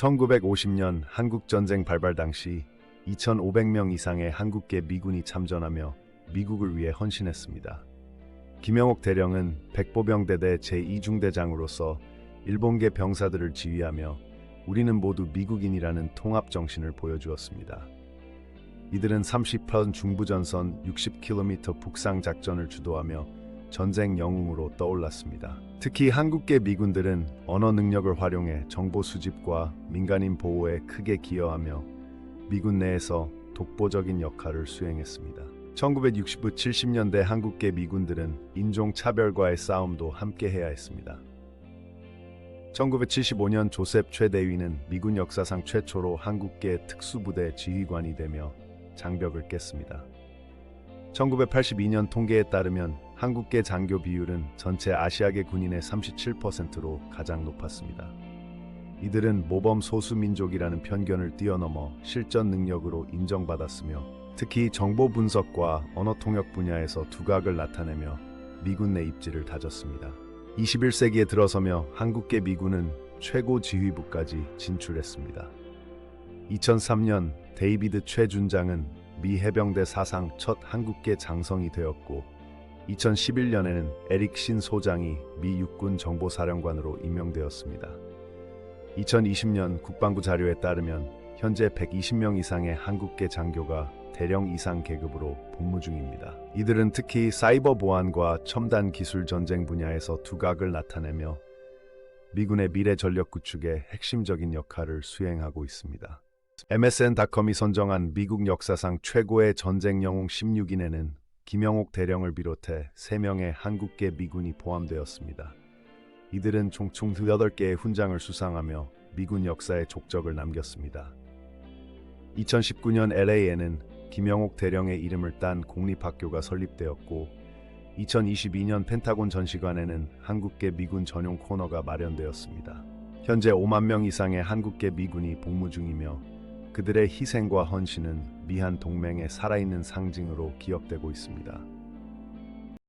1950년 한국전쟁 발발 당시 2,500명 이상의 한국계 미군이 참전하며 미국을 위해 헌신했습니다. 김영옥 대령은 백보병대대 제2중대장으로서 일본계 병사들을 지휘하며 우리는 모두 미국인이라는 통합 정신을 보여주었습니다. 이들은 30편 중부전선 60km 북상 작전을 주도하며 전쟁 영웅으로 떠올랐습니다. 특히 한국계 미군들은 언어 능력을 활용해 정보 수집과 민간인 보호에 크게 기여하며 미군 내에서 독보적인 역할을 수행했습니다. 1960부 70년대 한국계 미군들은 인종 차별과의 싸움도 함께 해야 했습니다. 1975년 조셉 최대위는 미군 역사상 최초로 한국계 특수부대 지휘관이 되며 장벽을 깼습니다. 1982년 통계에 따르면 한국계 장교 비율은 전체 아시아계 군인의 37%로 가장 높았습니다. 이들은 모범 소수민족이라는 편견을 뛰어넘어 실전 능력으로 인정받았으며 특히 정보 분석과 언어 통역 분야에서 두각을 나타내며 미군 내 입지를 다졌습니다. 21세기에 들어서며 한국계 미군은 최고 지휘부까지 진출했습니다. 2003년 데이비드 최 준장은 미 해병대 사상 첫 한국계 장성이 되었고 2011년에는 에릭 신 소장이 미 육군 정보사령관으로 임명되었습니다. 2020년 국방부 자료에 따르면 현재 120명 이상의 한국계 장교가 대령 이상 계급으로 복무 중입니다. 이들은 특히 사이버 보안과 첨단 기술 전쟁 분야에서 두각을 나타내며 미군의 미래 전력 구축에 핵심적인 역할을 수행하고 있습니다. MSN.com이 선정한 미국 역사상 최고의 전쟁 영웅 16인에는 김영옥 대령을 비롯해 3명의 한국계 미군이 포함되었습니다. 이들은 총 28개의 훈장을 수상하며 미군 역사에 족적을 남겼습니다. 2019년 LA에는 김영옥 대령의 이름을 딴 공립학교가 설립되었고 2022년 펜타곤 전시관에는 한국계 미군 전용 코너가 마련되었습니다. 현재 5만 명 이상의 한국계 미군이 복무 중이며 그들의 희생과 헌신은 미한 동맹의 살아있는 상징으로 기억되고 있습니다.